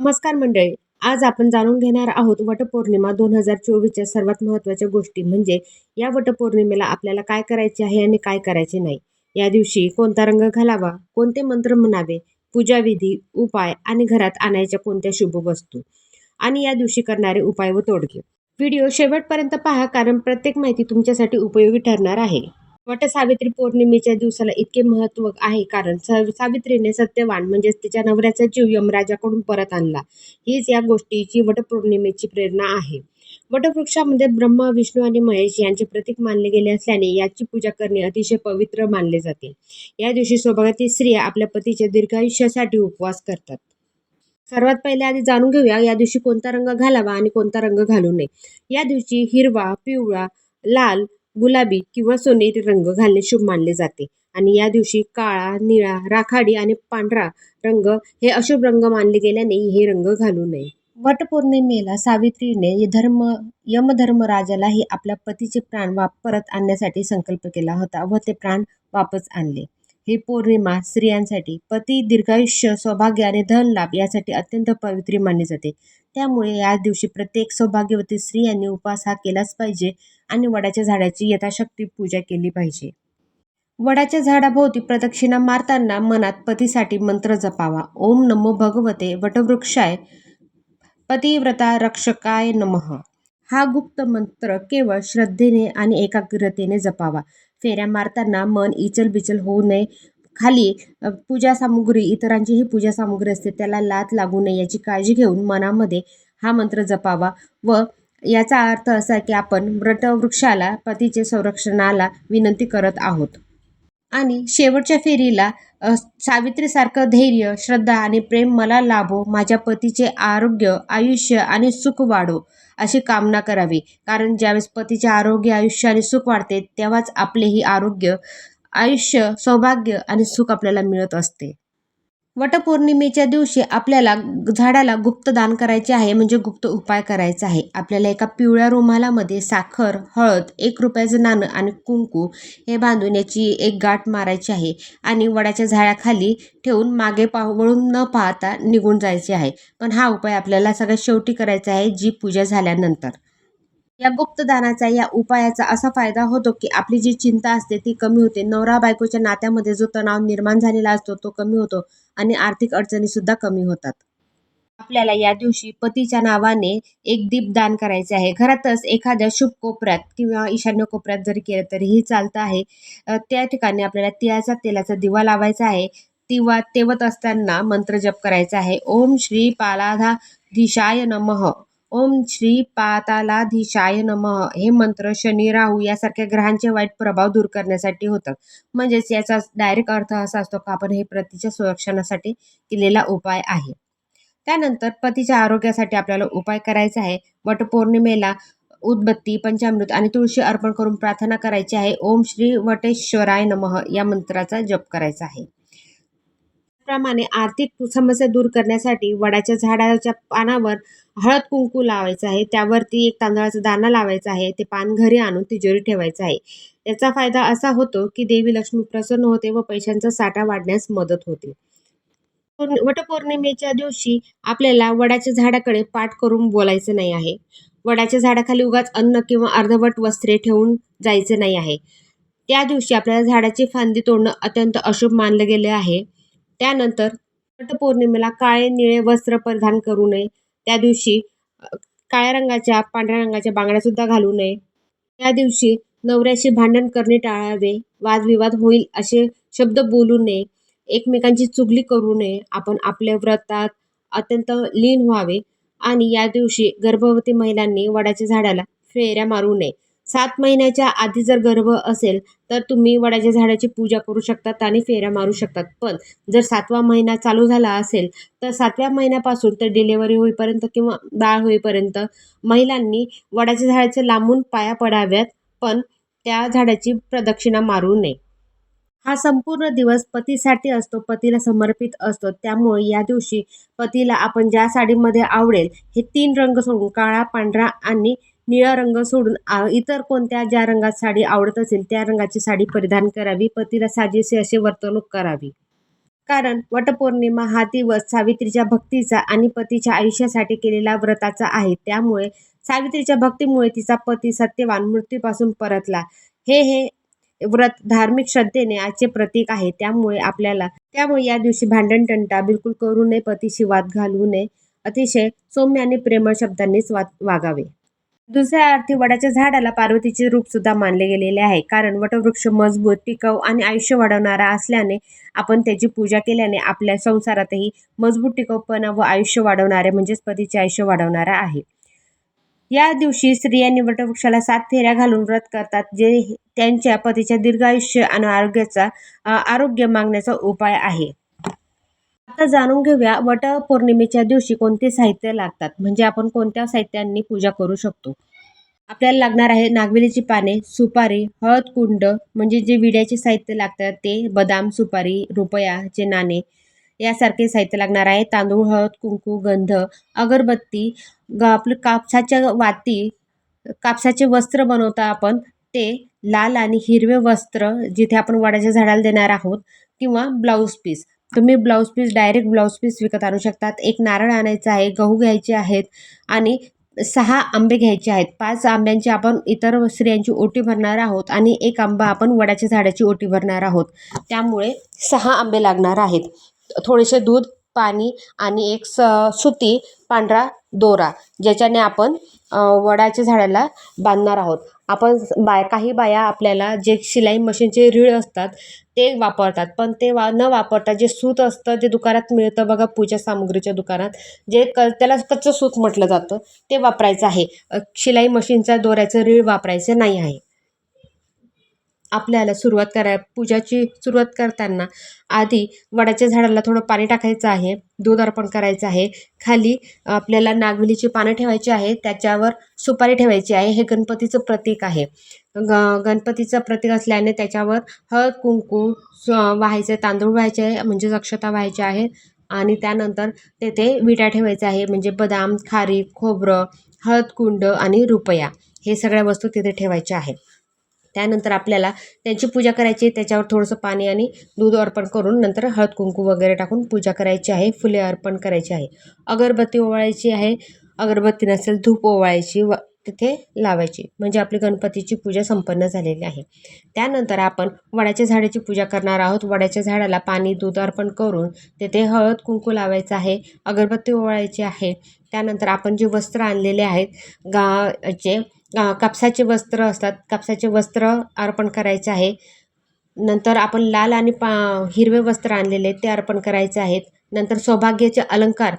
नमस्कार मंडळी आज आपण जाणून घेणार आहोत वटपौर्णिमा दोन हजार चोवीसच्या सर्वात महत्त्वाच्या गोष्टी. म्हणजे या वटपौर्णिमेला आपल्याला काय करायचे आहे आणि काय करायचे नाही? या दिवशी कोणता रंग घालावा कोणते मंत्र म्हणावे पूजाविधी उपाय आणि घरात आणायच्या कोणत्या शुभ वस्तू? आणि या दिवशी करणारे उपाय व तोडगे. व्हिडिओ शेवटपर्यंत पहा कारण प्रत्येक माहिती तुमच्यासाठी उपयोगी ठरणार आहे. वटसावित्री पौर्णिमेच्या दिवसाला इतके महत्त्व आहे कारण स- सावित्रीने सत्यवान म्हणजेच तिच्या नवऱ्याचा जीव यमराजाकडून परत आणला. हीच या गोष्टीची वटपौर्णिमेची प्रेरणा आहे. वटवृक्षामध्ये ब्रह्मा विष्णू आणि महेश यांचे प्रतीक मानले गेले असल्याने याची पूजा करणे अतिशय पवित्र मानले जाते. या दिवशी स्वभागातील स्त्रिया आपल्या पतीच्या दीर्घायुष्यासाठी उपवास करतात. सर्वात पहिले आधी जाणून घेऊया या दिवशी कोणता रंग घालावा आणि कोणता रंग घालू नये. या दिवशी हिरवा पिवळा लाल गुलाबी किंवा सोनेरी रंग घालणे शुभ मानले जाते. आणि या दिवशी काळा निळा राखाडी आणि पांढरा रंग हे अशुभ रंग मानले गेल्याने हे रंग घालू नये. वटपौर्णिमेला सावित्रीने धर्म यमधर्मराजालाही आपल्या पतीचे प्राण वाप परत आणण्यासाठी संकल्प केला होता व ते प्राण वापस आणले. ही पौर्णिमा स्त्रियांसाठी पती दीर्घायुष्य सौभाग्य आणि धन लाभ यासाठी अत्यंत पवित्री मानली जाते. त्यामुळे या दिवशी प्रत्येक सौभाग्यवती स्त्रियांनी उपवास हा केलाच पाहिजे आणि वडाच्या झाडाची यथाशक्ती पूजा केली पाहिजे. वडाच्या झाडाभोवती प्रदक्षिणा मारताना मनात पतीसाठी मंत्र जपावा. ओम नमो भगवते वटवृक्षाय पतिव्रता रक्षकाय नमः. हा गुप्त मंत्र केवळ श्रद्धेने आणि एकाग्रतेने जपावा. फेऱ्या मारताना मन इचल बिचल होऊ नये. खाली पूजा सामुग्री इतरांची ही पूजा सामुग्री असते त्याला लात लागू नये याची काळजी घेऊन मनामध्ये हा मंत्र जपावा व याचा अर्थ असा की आपण व्रटवृक्षाला पतीचे संरक्षणाला विनंती करत आहोत. आणि शेवटच्या फेरीला सावित्रीसारखं धैर्य श्रद्धा आणि प्रेम मला लाभो माझ्या पतीचे आरोग्य आयुष्य आणि सुख वाढो अशी कामना करावी. कारण ज्यावेळेस पतीचे आरोग्य आयुष्य आणि सुख वाढते तेव्हाच आपलेही आरोग्य आयुष्य सौभाग्य आणि सुख आपल्याला मिळत असते. वटपौर्णिमेच्या दिवशी आपल्याला झाडाला गुप्त दान करायचे आहे म्हणजे गुप्त उपाय करायचा आहे. आपल्याला एका पिवळ्या रुमालामध्ये साखर हळद एक रुपयाचं नाणं आणि कुंकू हे बांधून याची एक गाठ मारायची आहे आणि वडाच्या झाडाखाली ठेवून मागे पाह वळून न पाहता निघून जायचे आहे. पण हा उपाय आपल्याला सगळ्यात शेवटी करायचा आहे जी पूजा झाल्यानंतर. या गुप्तदानाचा या उपायाचा असा फायदा होतो की आपली जी चिंता असते ती कमी होते. नवरा बायकोच्या नात्यामध्ये जो तणाव निर्माण झालेला असतो तो कमी होतो आणि आर्थिक अडचणी सुद्धा कमी होतात. आपल्याला या दिवशी पतीच्या नावाने एक दीप दान करायचे आहे. घरातच एखाद्या शुभ कोपऱ्यात किंवा ईशान्य कोपऱ्यात जरी केलं तरीही चालतं आहे. त्या ठिकाणी आपल्याला तिळाचा तेलाचा दिवा लावायचा आहे. दिवा तेवत असताना मंत्र जप करायचा आहे. ओम श्री पालाधाधीशाय नमः. ओम श्री पातालाधीशाय नमः. हे मंत्र शनी राहू यासारख्या ग्रहांचे वाईट प्रभाव दूर करण्यासाठी होतं. म्हणजेच याचा डायरेक्ट अर्थ असा असतो का आपण हे पतीच्या संरक्षणासाठी केलेला उपाय आहे. त्यानंतर पतीच्या आरोग्यासाठी आपल्याला उपाय करायचा आहे. वटपौर्णिमेला उदबत्ती पंचामृत आणि तुळशी अर्पण करून प्रार्थना करायची आहे. ओम श्री वटेश्वराय नमः. या मंत्राचा जप करायचा आहे. त्याप्रमाणे आर्थिक समस्या दूर करण्यासाठी वडाच्या झाडाच्या पानावर हळद कुंकू लावायचं आहे. त्यावरती एक तांदळाचा दाणा लावायचा आहे. ते पान घरी आणून तिजोरी ठेवायचं आहे. याचा फायदा असा होतो की देवी लक्ष्मी प्रसन्न होते व पैशांचा साठा वाढण्यास मदत होते. वटपौर्णिमेच्या दिवशी आपल्याला वडाच्या झाडाकडे पाठ करून बोलायचं नाही आहे. वडाच्या झाडाखाली उगाच अन्न किंवा अर्धवट वस्त्रे ठेवून जायचे नाही आहे. त्या दिवशी आपल्याला झाडाची फांदी तोडणं अत्यंत अशुभ मानलं गेले आहे. त्यानंतर वटपौर्णिमेला काळे निळे वस्त्र परिधान करू नये. त्या दिवशी काळ्या रंगाच्या पांढऱ्या रंगाच्या बांगड्यासुद्धा घालू नये. त्या दिवशी नवऱ्याशी भांडण करणे टाळावे. वादविवाद होईल असे शब्द बोलू नये. एकमेकांची चुगली करू नये. आपण आपल्या व्रतात अत्यंत लीन व्हावे आणि या दिवशी गर्भवती महिलांनी वडाच्या झाडाला फेऱ्या मारू नये. सात महिन्याच्या आधी जर गर्भ असेल तर तुम्ही वडाच्या झाडाची पूजा करू शकतात आणि फेऱ्या मारू शकतात. पण जर सातवा महिना चालू झाला असेल तर सातव्या महिन्यापासून तर डिलेवरी होईपर्यंत किंवा बाळ होईपर्यंत महिलांनी वडाच्या झाडाच्या लांबून पाया पडाव्यात पण त्या झाडाची प्रदक्षिणा मारू नये. हा संपूर्ण दिवस पतीसाठी असतो पतीला समर्पित असतो. त्यामुळे या दिवशी पतीला आपण ज्या साडीमध्ये आवडेल हे तीन रंग सोडून काळा पांढरा आणि निळा रंग सोडून आ- इतर कोणत्या ज्या रंगात साडी आवडत असेल त्या रंगाची साडी परिधान करावी. पतीला साजेसे असे वर्तणूक करावी. कारण वटपौर्णिमा हा दिवस सावित्रीच्या भक्तीचा आणि पतीच्या आयुष्यासाठी केलेला व्रताचा आहे. त्यामुळे सावित्रीच्या भक्तीमुळे तिचा पती सत्यवान मृत्यूपासून परतला. हे हे व्रत धार्मिक श्रद्धेने आजचे प्रतीक आहे. त्यामुळे आपल्याला त्यामुळे या दिवशी भांडणटंटा बिलकुल करू नये. पतीशी वाद घालू नये. अतिशय सौम्य आणि प्रेमळ शब्दांनीच वा वागावे. दुसऱ्या अर्थी वडाच्या झाडाला पार्वतीचे रूप सुद्धा मानले गेलेले आहे. कारण वटवृक्ष मजबूत टिकाऊ आणि आयुष्य वाढवणारा असल्याने आपण त्याची पूजा केल्याने आपल्या संसारातही मजबूत टिकाऊपणा व आयुष्य वाढवणारे म्हणजेच पतीचे आयुष्य वाढवणारा आहे. या दिवशी स्त्रियांनी वटवृक्षाला सात फेऱ्या घालून व्रत करतात जे त्यांच्या पतीच्या दीर्घायुष्य आणि आरोग्याचा आरोग्य मागण्याचा उपाय आहे. आता जाणून घेऊया वट पौर्णिमेच्या दिवशी कोणते साहित्य लागतात. म्हणजे आपण कोणत्या साहित्यांनी पूजा करू शकतो. आपल्याला लागणार आहे नागवेलीची पाने सुपारी हळद कुंड म्हणजे जे विड्याचे साहित्य लागतात ते बदाम सुपारी रुपयाचे नाणे यासारखे साहित्य लागणार आहे. तांदूळ हळद कुंकू गंध अगरबत्ती ग आपलं कापसाच्या वाती कापसाचे वस्त्र बनवता आपण ते लाल आणि हिरवे वस्त्र जिथे आपण वडाच्या झाडाला देणार आहोत किंवा ब्लाऊज पीस. तुम्ही blouse piece direct blouse piece विकत आणू शकतात. एक नारळ आणायचा आहे गहू घ्यायचे आहेत आणि सहा आंबे घ्यायचे आहेत. पाच आंब्यांची आपण इतर स्त्रियांची ओटी भरणार आहोत आणि एक आंबा आपण वडाच्या झाडाची ओटी भरणार आहोत. त्यामुळे सहा आंबे लागणार आहेत. थोडेसे दूध पाणी आणि एक स सुती पांढरा दोरा ज्याच्याने आपण वडाच्या झाडाला बांधणार आहोत. आपण बाय काही बाया आपल्याला जे शिलाई मशीनचे रीळ असतात ते वापरतात. पण ते वा न वापरता जे सूत असतं जे दुकानात मिळतं बघा पूजा सामुग्रीच्या दुकानात जे क त्याला कच्चं सूत म्हटलं जातं ते वापरायचं आहे. शिलाई मशीनचा दोऱ्याचं रीळ वापरायचं नाही आहे. आपल्याला सुरुवात कराय पूजाची सुरुवात करताना आधी वडाच्या झाडाला थोडं पाणी टाकायचं आहे दूध अर्पण करायचं आहे. खाली आपल्याला नागवेलीची पानं ठेवायची आहे त्याच्यावर सुपारी ठेवायची आहे. हे गणपतीचं प्रतीक आहे. ग गणपतीचं प्रतीक असल्याने त्याच्यावर हळद कुंकू स आहे तांदूळ व्हायचे आहे म्हणजे अक्षता व्हायच्या आहे. आणि त्यानंतर तेथे विटा ठेवायचं आहे म्हणजे बदाम खारीक खोबरं हळद कुंड आणि रुपया हे सगळ्या वस्तू तिथे ठेवायच्या आहेत. त्यानंतर आपल्याला त्यांची पूजा करायची आहे त्याच्यावर थोडंसं पाणी आणि दूध अर्पण करून नंतर हळद कुंकू वगैरे टाकून पूजा करायची आहे फुले अर्पण करायची आहे. अगरबत्ती ओवाळायची आहे अगरबत्ती नसेल धूप ओवाळायची व तिथे लावायची. म्हणजे आपली गणपतीची पूजा संपन्न झालेली आहे. त्यानंतर आपण वडाच्या झाडाची पूजा करणार आहोत. वडाच्या झाडाला पाणी दूध अर्पण करून तेथे हळद कुंकू लावायचं आहे अगरबत्ती ओवाळायची आहे. त्यानंतर आपण जे वस्त्र आणलेले आहेत गाचे कापसाचे वस्त्र असतात. कापसाचे वस्त्र अर्पण करायचे आहे. नंतर आपण लाल आणि पा हिरवे वस्त्र आणलेले ते अर्पण करायचे आहेत. नंतर सौभाग्याचे अलंकार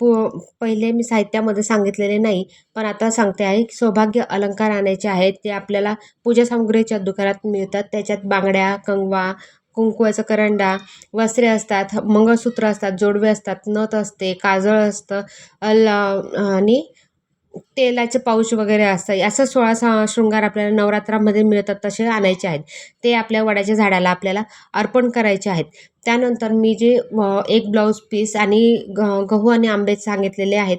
पु पहिले मी साहित्यामध्ये सांगितलेले नाही पण आता सांगते आहे की सौभाग्य अलंकार आणायचे आहेत. ते आपल्याला पूजा सामुग्रीच्या दुकानात मिळतात. त्याच्यात बांगड्या कंगवा कुंकुवाचा करंडा वस्त्रे असतात मंगळसूत्र असतात जोडवे असतात नथ असते काजळ असतं अल आणि तेलाचे पाऊच वगैरे असतं असं सोळा सा शृंगार आपल्याला नवरात्रामध्ये मिळतात तसे आणायचे आहेत. ते आपल्या वडाच्या झाडाला आपल्याला अर्पण करायचे आहेत. त्यानंतर मी जे एक ब्लाऊज पीस आणि ग गहू आणि आंबे सांगितलेले आहेत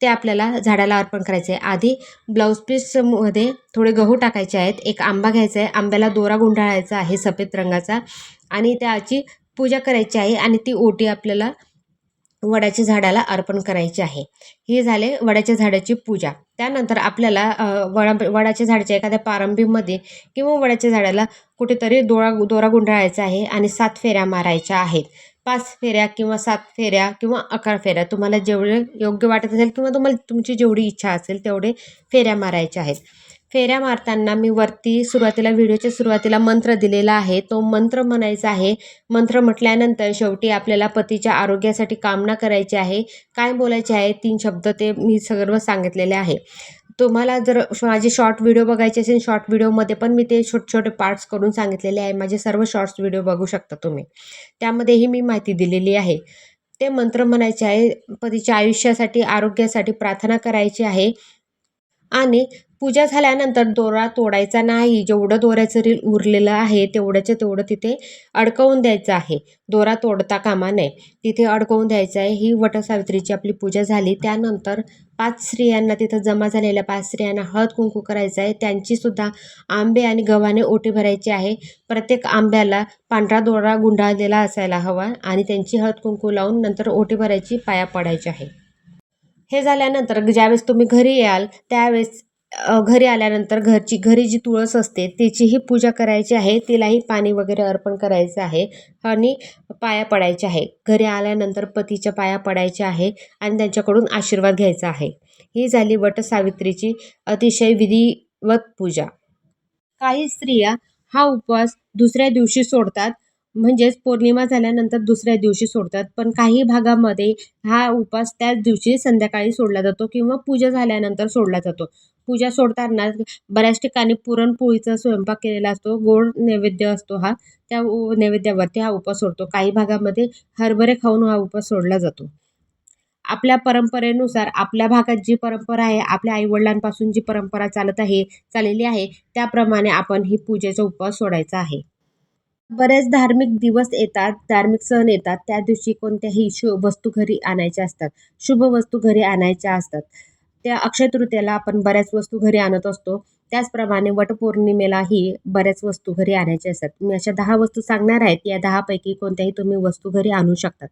ते आपल्याला झाडाला अर्पण करायचे आहे. आधी ब्लाऊज पीसमध्ये थोडे गहू टाकायचे आहेत एक आंबा घ्यायचा आहे आंब्याला दोरा गुंडाळायचा आहे सफेद रंगाचा आणि त्याची पूजा करायची आहे आणि ती ओटी आपल्याला वडाच्या झाडाला अर्पण करायची आहे. हे झाले वडाच्या झाडाची पूजा. त्यानंतर आपल्याला वडा वडाच्या झाडाच्या एखाद्या पारंबीमध्ये किंवा वडाच्या झाडाला कुठेतरी दोरा दोरा गुंडाळायचा आहे आणि सात फेऱ्या मारायच्या आहेत. पाच फेऱ्या किंवा सात फेऱ्या किंवा अकरा फेऱ्या तुम्हाला जेवढे योग्य वाटत असेल किंवा तुम्हाला तुमची जेवढी इच्छा असेल तेवढे फेऱ्या मारायच्या आहेत. फेऱ्या मारताना मी वरती सुरुवातीला व्हिडिओच्या सुरुवातीला मंत्र दिलेला आहे. तो मंत्र म्हणायचा आहे मंत्र म्हटल्यानंतर शेवटी आपल्याला पतीच्या आरोग्यासाठी कामना करायची आहे. काय बोलायचे आहे? तीन शब्द ते मी सर्व सांगितलेले आहे. तुम्हाला जर माझे शॉर्ट व्हिडिओ बघायचे असेल शॉर्ट व्हिडिओमध्ये पण मी ते छोटे छोटे पार्ट्स करून सांगितलेले आहे. माझे सर्व शॉर्ट्स व्हिडिओ बघू शकता तुम्ही. त्यामध्येही मी माहिती दिलेली आहे. ते मंत्र म्हणायचे आहे पतीच्या आयुष्यासाठी आरोग्यासाठी प्रार्थना करायची आहे. आणि पूजा झाल्यानंतर दोरा तोडायचा नाही. जेवढं दोऱ्याचं रील उरलेलं आहे तेवढ्याच्या तेवढं तिथे अडकवून द्यायचं आहे. दोरा तोडता कामा नये. तिथे अडकवून द्यायचं आहे. ही वटसावित्रीची आपली पूजा झाली. त्यानंतर पाच स्त्रियांना तिथं जमा झालेल्या पाच स्त्रियांना हळद कुंकू करायचं आहे. त्यांचीसुद्धा आंबे आणि गव्हाने ओटी भरायची आहे. प्रत्येक आंब्याला पांढरा दोरा गुंडाळलेला असायला हवा आणि त्यांची हळद कुंकू लावून नंतर ओटी भरायची पाया पडायची आहे. हे झाल्यानंतर ज्यावेळेस तुम्ही घरी याल त्यावेळेस घरी आल्यानंतर घरची घरी जी तुळस असते तिचीही पूजा करायची आहे. तिलाही पाणी वगैरे अर्पण करायचं आहे आणि पाया पडायचे आहे. घरी आल्यानंतर पतीच्या पाया पडायच्या आहे आणि त्यांच्याकडून आशीर्वाद घ्यायचा आहे. ही झाली वट सावित्रीची अतिशय विधिवत पूजा. काही स्त्रिया हा उपवास दुसऱ्या दिवशी सोडतात. म्हणजेच पौर्णिमा झाल्यानंतर दुसऱ्या दिवशी सोडतात. पण काही भागामध्ये हा उपवास त्याच दिवशी संध्याकाळी सोडला जातो किंवा पूजा झाल्यानंतर सोडला जातो. पूजा सोडताना बऱ्याच ठिकाणी पुरणपोळीचा स्वयंपाक केलेला असतो गोड नैवेद्य असतो हा त्या नैवेद्यावरती हा उपास सोडतो. काही भागामध्ये हरभरे खाऊन हा उपवास सोडला जातो. आपल्या परंपरेनुसार आपल्या भागात जी परंपरा आहे आपल्या आईवडिलांपासून जी परंपरा चालत आहे चाललेली आहे त्याप्रमाणे आपण ही पूजेचा उपवास सोडायचा आहे. बरेच धार्मिक दिवस येतात धार्मिक सण येतात. त्या दिवशी कोणत्याही शुभ वस्तू घरी आणायच्या असतात. शुभ वस्तू घरी आणायच्या असतात. त्या अक्षय तृतीयाला आपण बऱ्याच वस्तू घरी आणत असतो. त्याचप्रमाणे वटपौर्णिमेलाही बऱ्याच वस्तू घरी आणायच्या असतात. मी अशा दहा वस्तू सांगणार आहेत. या दहापैकी कोणत्याही तुम्ही वस्तू घरी आणू शकतात.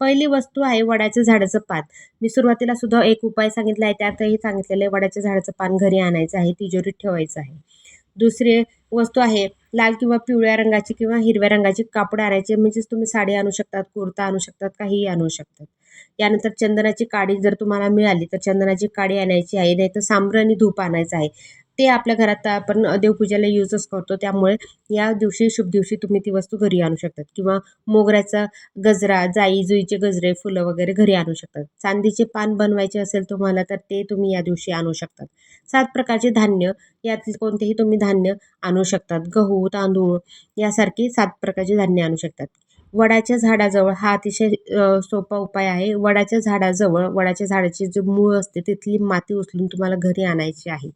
पहिली वस्तू आहे वडाच्या झाडाचं पान. मी सुरुवातीला सुद्धा एक उपाय सांगितला आहे. त्यातही सांगितलेलं आहे वडाच्या झाडाचं पान घरी आणायचं आहे. तिजोरीत ठेवायचं आहे. दुसरी वस्तू आहे. लाल किंवा पिवळ्या रंगाची किंवा हिरव्या रंगाची कापड आणायचे म्हणजेच तुम्ही साडी आणू शकतात कुर्ता आणू शकतात काहीही आणू शकतात. यानंतर चंदनाची काडी जर तुम्हाला मिळाली तर चंदनाची काडी आणायची आहे नाही तर आणि धूप आणायचं आहे. ते आपल्या घरात आपण देवपूजेला यूजच करतो. त्यामुळे या दिवशी शुभ दिवशी तुम्ही ती वस्तू घरी आणू शकतात. किंवा मोगऱ्याचा गजरा जाई जुईचे गजरे फुलं वगैरे घरी आणू शकतात. चांदीचे पान बनवायचे असेल तुम्हाला तर ते तुम्ही या दिवशी आणू शकतात. सात प्रकारचे धान्य यातील कोणतेही तुम्ही धान्य आणू शकतात. गहू तांदूळ यासारखी सात प्रकारचे धान्य आणू शकतात. वडाच्या झाडाजवळ हा अतिशय सोपा उपाय आहे. वडाच्या झाडाजवळ वडाच्या झाडाची जी मूळ असते तिथली माती उचलून तुम्हाला घरी आणायची आहे.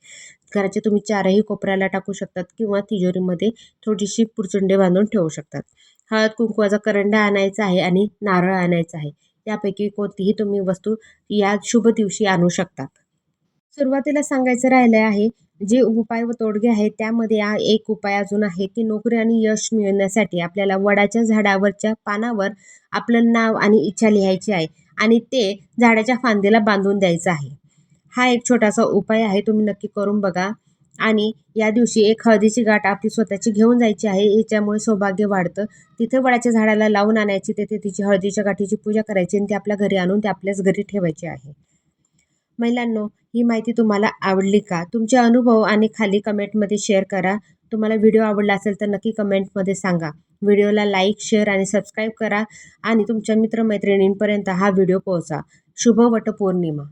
घराचे तुम्ही चारही कोपऱ्याला टाकू शकतात किंवा तिजोरीमध्ये थोडीशी पुरचुंडे बांधून ठेवू शकतात. हळद कुंकवाचा करंडा आणायचा आहे आणि नारळ आणायचा आहे. यापैकी कोणतीही तुम्ही वस्तू या शुभ दिवशी आणू शकतात सुरुवातीला सांगायचं राहिलं आहे जे उपाय व तोडगे आहेत त्यामध्ये हा एक उपाय अजून आहे की नोकरी आणि यश मिळवण्यासाठी आपल्याला वडाच्या झाडावरच्या पानावर आपलं नाव आणि इच्छा लिहायची आहे आणि ते झाडाच्या फांदीला बांधून द्यायचं आहे. हा एक छोटासा उपाय आहे तुम्ही नक्की करून बघा. आणि या दिवशी एक हळदीची गाठ आपली स्वतःची घेऊन जायची आहे याच्यामुळे सौभाग्य वाढतं. तिथे वडाच्या झाडाला लावून आणायची तेथे तिची हळदीच्या गाठीची पूजा करायची आणि ती आपल्या घरी आणून ते आपल्याच घरी ठेवायची आहे. महिलांनो ही माहिती तुम्हाला आवडली का? तुमचे अनुभव आणि खाली कमेंटमध्ये शेअर करा. तुम्हाला व्हिडिओ आवडला असेल तर नक्की कमेंटमध्ये सांगा. व्हिडिओला लाईक शेअर आणि सबस्क्राईब करा आणि तुमच्या मित्रमैत्रिणींपर्यंत हा व्हिडिओ पोहोचा. शुभ वटपौर्णिमा.